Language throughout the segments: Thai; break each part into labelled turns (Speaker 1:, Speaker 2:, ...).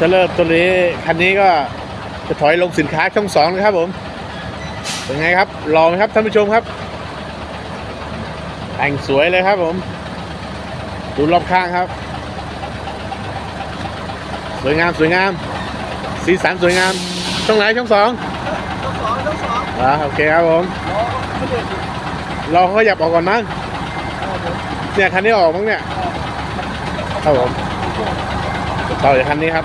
Speaker 1: จะเริ่มตัวนี้คันนี้ก็จะถอยลงสินค้าช่องสองนะครับผม เป็นไงครับรอไหมครับท่านผู้ชมครับ แต่งสวยเลยครับผม ดูรอบข้างครับ สวยงามสวยงาม สีสันสวยงาม ช่องไหนช่องสอง
Speaker 2: ต้องสองต้องสอง
Speaker 1: อ่าโอเคครับผม
Speaker 2: เร
Speaker 1: อเขาขยับออกก่อนมั้งเนี่ยคันนี้ออกมั้งเนี่ยครับผมต่อจากคันนี้ครับ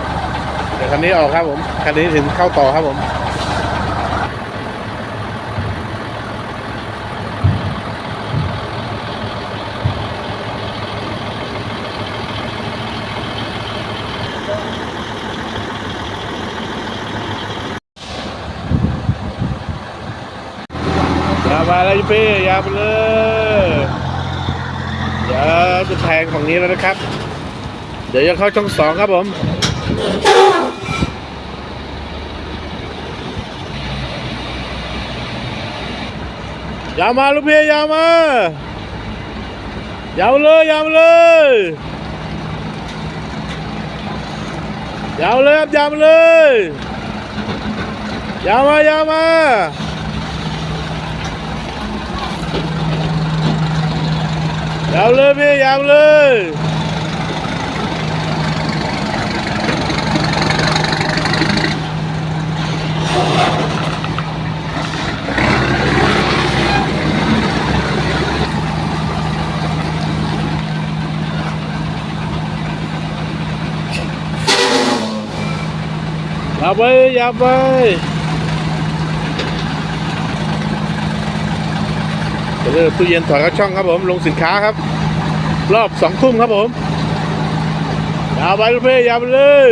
Speaker 1: ดี๋ยวคันนี้ออกครับผม คันนี้ถึงเข้าต่อครับผมยาวมาแล้วพี่ปี้ยาวไปเลยเดี๋ยวจะแทงฝั่งนี้แล้วนะครับ เดี๋ยวจะเข้าช่องสองครับผม ยาวมาลูกพี่ยาวมายาวเลยยาวเลยยาวเลยครับยาวมาเลยยาวมายาวมายาวเล ยพี่ยาไปอย่าไปยาวไปเดี๋ยวตู้เย็นถอดเข้าช่องครับผม ลงสินค้าครับ รอบสองทุ่มครับผมยาไปลูกพี่ยาไปเลย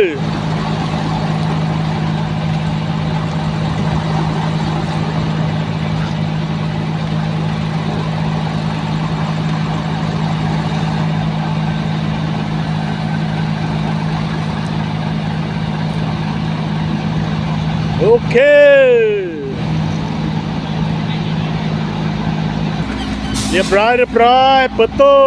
Speaker 1: โอเคเรียบร้อยเรียบร้อยเปิดตู้